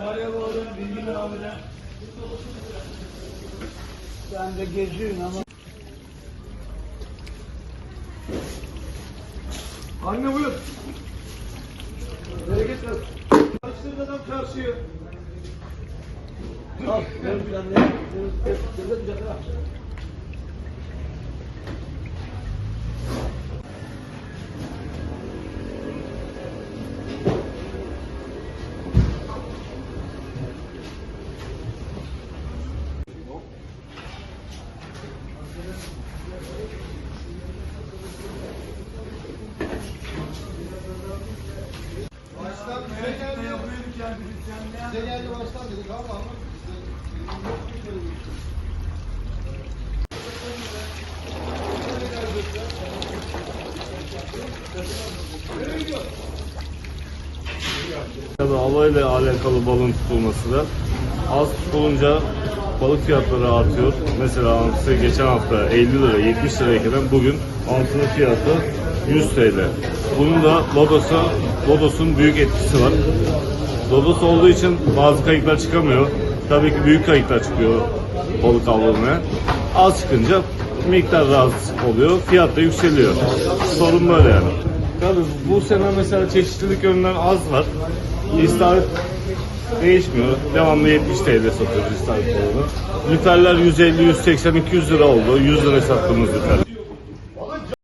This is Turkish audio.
Araya bağırın, bilgin abine. Sen de geziyorsun ama. Anne buyur. Nereye git lan? Karıştırmadan karşıya. Al, ver bir anne. Baştan bize geldi. Bize geldi. Baştan dedik Tabii havayla alakalı balın tutulması da. Az tutulunca balık fiyatları artıyor. Mesela hamsi geçen hafta 50 lira 70 lirayken bugün hamsinin fiyatı 100 TL. Bunun da Lodos'a Lodos'un büyük etkisi var. Lodos olduğu için bazı kayıklar çıkamıyor. Tabii ki büyük kayıklar çıkıyor balık avlamaya. Az çıkınca miktar az oluyor. Fiyat da yükseliyor. Sorun böyle yani. Tabii bu sene mesela çeşitlilik yönünden az var. İstavrit değişmiyor. Devamlı 70 TL satıyoruz balığını. Lüferler 150, 180, 200 lira oldu. 100 lira sattığımız lüfer.